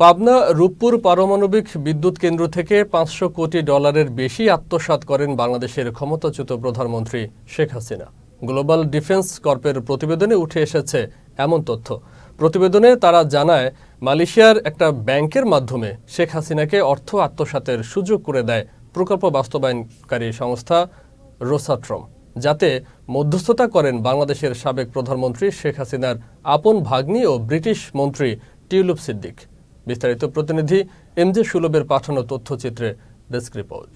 পাবনা রূপপুর পারমাণবিক বিদ্যুৎ কেন্দ্র থেকে পাঁচশো কোটি ডলারের বেশি আত্মসাৎ করেন বাংলাদেশের ক্ষমতাচ্যুত প্রধানমন্ত্রী শেখ হাসিনা। গ্লোবাল ডিফেন্স কর্পের প্রতিবেদনে উঠে এসেছে এমন তথ্য। প্রতিবেদনে তারা জানায়, মালয়েশিয়ার একটা ব্যাংকের মাধ্যমে শেখ হাসিনাকে অর্থ আত্মসাতের সুযোগ করে দেয় প্রকল্প বাস্তবায়নকারী সংস্থা রোসাট্রম। যাতে মধ্যস্থতা করেন বাংলাদেশের সাবেক প্রধানমন্ত্রী শেখ হাসিনার আপন ভাগ্নি ও ব্রিটিশ মন্ত্রী টিউলুপ সিদ্দিক। বিস্তারিত প্রতিনিধি এমজে সুলভের পাঠানো তথ্যচিত্রে ডেস্ক রিপোর্ট।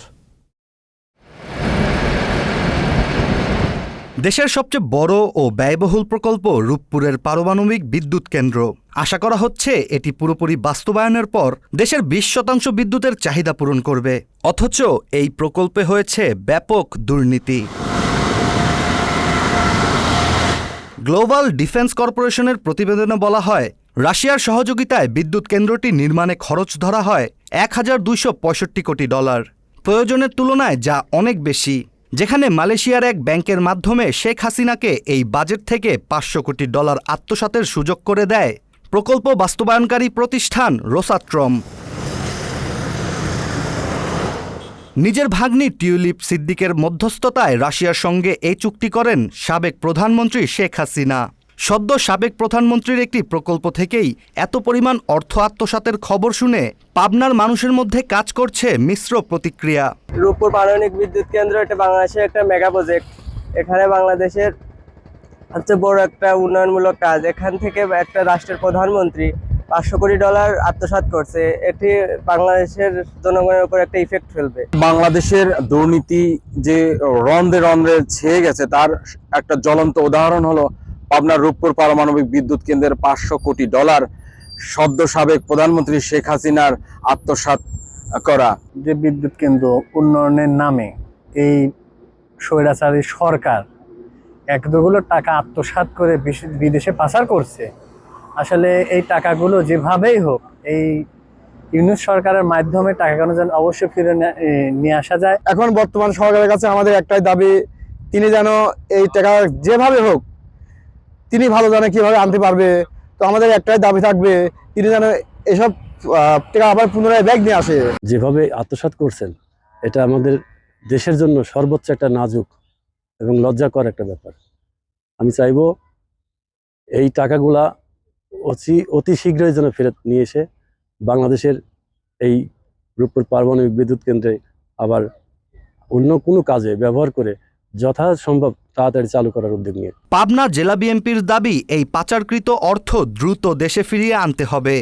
দেশের সবচেয়ে বড় ও ব্যয়বহুল প্রকল্প রূপপুরের পারমাণবিক বিদ্যুৎ কেন্দ্র। আশা করা হচ্ছে এটি পুরোপুরি বাস্তবায়নের পর দেশের বিশ শতাংশ বিদ্যুতের চাহিদা পূরণ করবে। অথচ এই প্রকল্পে হয়েছে ব্যাপক দুর্নীতি। গ্লোবাল ডিফেন্স কর্পোরেশনের প্রতিবেদনে বলা হয় রাশিয়ার সহযোগিতায় বিদ্যুৎ কেন্দ্রটি নির্মাণে খরচ ধরা হয় এক হাজার দুইশো পঁয়ষট্টি কোটি ডলার। প্রয়োজনের তুলনায় যা অনেক বেশি, যেখানে মালয়েশিয়ার এক ব্যাংকের মাধ্যমে শেখ হাসিনাকে এই বাজেট থেকে পাঁচশো কোটি ডলার আত্মসাতের সুযোগ করে দেয় প্রকল্প বাস্তবায়নকারী প্রতিষ্ঠান রোসাট্রম। নিজের ভাগ্নি টিউলিপ সিদ্দিকের মধ্যস্থতায় রাশিয়ার সঙ্গে এই চুক্তি করেন সাবেক প্রধানমন্ত্রী শেখ হাসিনা। সদ্য সাবেক প্রধানমন্ত্রীর একটি প্রকল্প থেকেই এত পরিমাণ অর্থ আত্মসাতের খবর শুনে পাবনার মানুষের মধ্যে কাজ করছে মিশ্র প্রতিক্রিয়া। রূপপুর পারমাণবিক বিদ্যুৎ কেন্দ্র এটা বাংলাদেশের একটা মেগা প্রজেক্ট এখানে বাংলাদেশের সবচেয়ে বড় একটা উন্নয়নমূলক কাজ। এখান থেকে একটা রাষ্ট্রের প্রধানমন্ত্রী পাঁচশো কোটি ডলার আত্মসাৎ করছে। এটি বাংলাদেশের জনগণের উপর একটা ইফেক্ট ফেলবে। বাংলাদেশের দুর্নীতি যে রন্ধ্রে রন্ধ্রে ছেয়ে গেছে তার একটা জ্বলন্ত উদাহরণ হলো পাবনার রূপপুর পারমাণবিক বিদ্যুৎ কেন্দ্রের পাঁচশো কোটি ডলার সদ্য সাবেক প্রধানমন্ত্রী শেখ হাসিনার আত্মসাৎ করা। যে বিদ্যুৎ কেন্দ্র উন্নয়নের নামে এই স্বৈরাচারী সরকার এতগুলো টাকা আত্মসাৎ করে বিদেশে পাচার করছে আসলে এই টাকাগুলো যেভাবেই হোক এই ইউনিট সরকারের মাধ্যমে টাকাগুলো যেন অবশ্যই ফিরে নিয়ে আসা যায়। এখন বর্তমান সরকারের কাছে আমাদের একটাই দাবি তিনি যেন এই টাকা যেভাবে হোক তিনি ভালো জানে কীভাবে আনতে পারবে। তো আমাদের একটাই দাবি থাকবে, তিনি যেন এসব টাকা আবার পুনরায় ব্যাগ নিয়ে আসে। যেভাবে আত্মসাৎ করছেন, এটা আমাদের দেশের জন্য সর্বোচ্চ একটা নাজুক এবং লজ্জাকর একটা ব্যাপার। আমি চাইব এই টাকাগুলা অতি অতি শীঘ্রই যেন ফেরত নিয়ে এসে বাংলাদেশের এই রূপপুর পারমাণবিক বিদ্যুৎ কেন্দ্রে আবার অন্য কোনো কাজে ব্যবহার করে যথাসম্ভব তাড়াতাড়ি চালু করার উদ্যোগ নিয়ে। পাবনা জেলা বিএনপির দাবি এই পাচারকৃত অর্থ দ্রুত দেশে ফিরিয়ে আনতে হবে।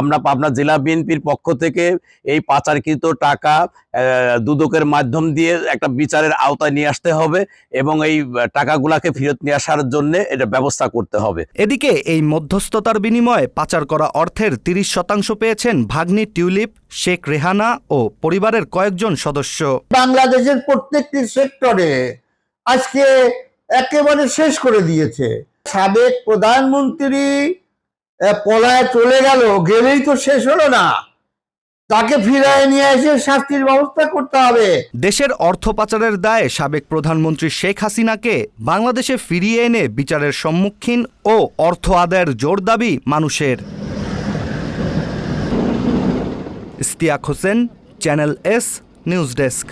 আমরা পাবনা জেলা বিএনপির পক্ষ থেকে এই পাচারকৃত টাকা আহ, দুদকের মাধ্যম দিয়ে একটা বিচারের আওতায় নিয়ে আসতে হবে এবং এই টাকাগুলাকে ফেরত নিয়ে আসার জন্য এটা ব্যবস্থা করতে হবে। এদিকে এই মধ্যস্থতার বিনিময়ে পাচার করা অর্থের তিরিশ শতাংশ পেয়েছেন ভাগ্নি টিউলিপ শেখ রেহানা ও পরিবারের কয়েকজন সদস্য। বাংলাদেশের প্রত্যেকটি সেক্টরে আজকে একেবারে শেষ করে দিয়েছে। সাবেক প্রধানমন্ত্রী পলায় চলে গেল, গেলেই তো শেষ হলো না। তাকে ফিরায় নিয়ে এসে শাস্তির ব্যবস্থা করতে হবে। দেশের অর্থ পাচারের দায়ে সাবেক প্রধানমন্ত্রী শেখ হাসিনাকে বাংলাদেশে ফিরিয়ে এনে বিচারের সম্মুখীন ও অর্থ আদায়ের জোর দাবি মানুষের। Istiaque Hossain, channel S, news desk.